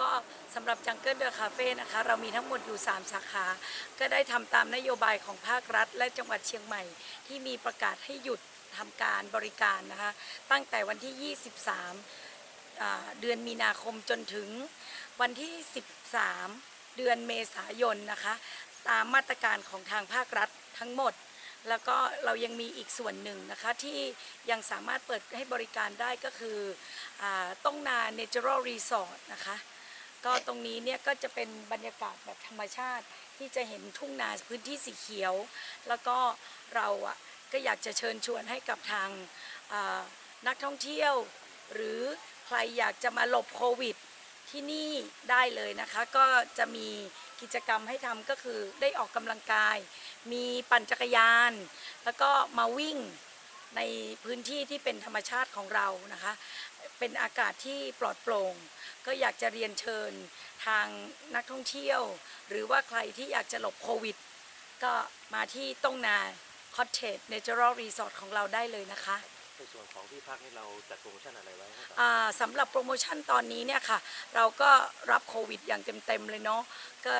ก็สำหรับจังเกิลเดอะคาเฟ่นะคะ เรามีทั้งหมดอยู่ 3 สาขา ก็ได้ทำตามนโยบายของภาครัฐ และจังหวัดเชียงใหม่ ที่มีประกาศให้หยุดทำการบริการนะคะ ตั้งแต่วันที่ 23อ่าเดือนมีนาคมจนถึงวันที่ 13 เดือนเมษายนนะคะ ตามมาตรการของทางภาครัฐทั้งหมด แล้วก็เรายังมีอีกส่วนหนึ่งนะคะ ที่ยังสามารถเปิดให้บริการได้ก็คืออาต้องนา Natural Resort นะคะ ก็ตรงนี้เนี่ยก็จะเป็นบรรยากาศแบบธรรมชาติที่จะเห็นทุ่งนาพื้นที่สีเขียว แล้วก็เราอะก็อยากจะเชิญชวนให้กับทางนักท่องเที่ยว หรือใครอยากจะมาหลบโควิดที่นี่ได้เลยนะคะ ก็จะมีกิจกรรมให้ทำก็คือได้ออกกำลังกาย มีปั่นจักรยาน แล้วก็มาวิ่ง ในพื้นที่ที่เป็นธรรมชาติของเรานะคะ เป็นอากาศที่ปลอดโปร่ง ก็อยากจะเรียนเชิญทางนักท่องเที่ยว หรือว่าใครที่อยากจะหลบโควิด ก็มาที่ต้องนาคอ t เทจเนเจอรัลรีสอร์ทของเราได้เลยนะคะ ในส่วนของที่พักนี่เราจัดโปรโมชั่นอะไรไว้ให้กับอ่าสำหรับโปรโมชั่นตอนนี้เนี่ยค่ะ เราก็รับโควิดอย่างเต็มๆเลยเนาะก็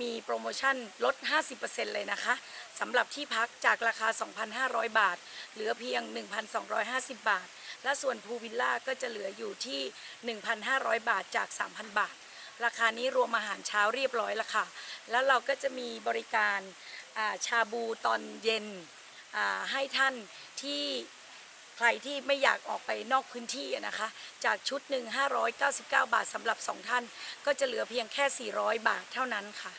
มีโปรโมชั่นลด 50%เลยนะคะสำหรับที่พักจากราคา 2,500 บาท เหลือเพียง 1,250 บาท และส่วนพูลวิลล่าก็จะเหลืออยู่ที่ 1,500 บาทจาก 3,000 บาท ราคานี้รวมอาหารเช้าเรียบร้อยล้วค่ะ แล้วเราก็จะมีบริการาชาบูตอนเย็นให้ท่านที่ ใครที่ไม่อยากออกไปนอกพื้นที่นะคะ จากชุดหนึ่ง599 บาทสำหรับ 2 ท่าน ก็จะเหลือเพียงแค่ 400 บาทเท่านั้นค่ะ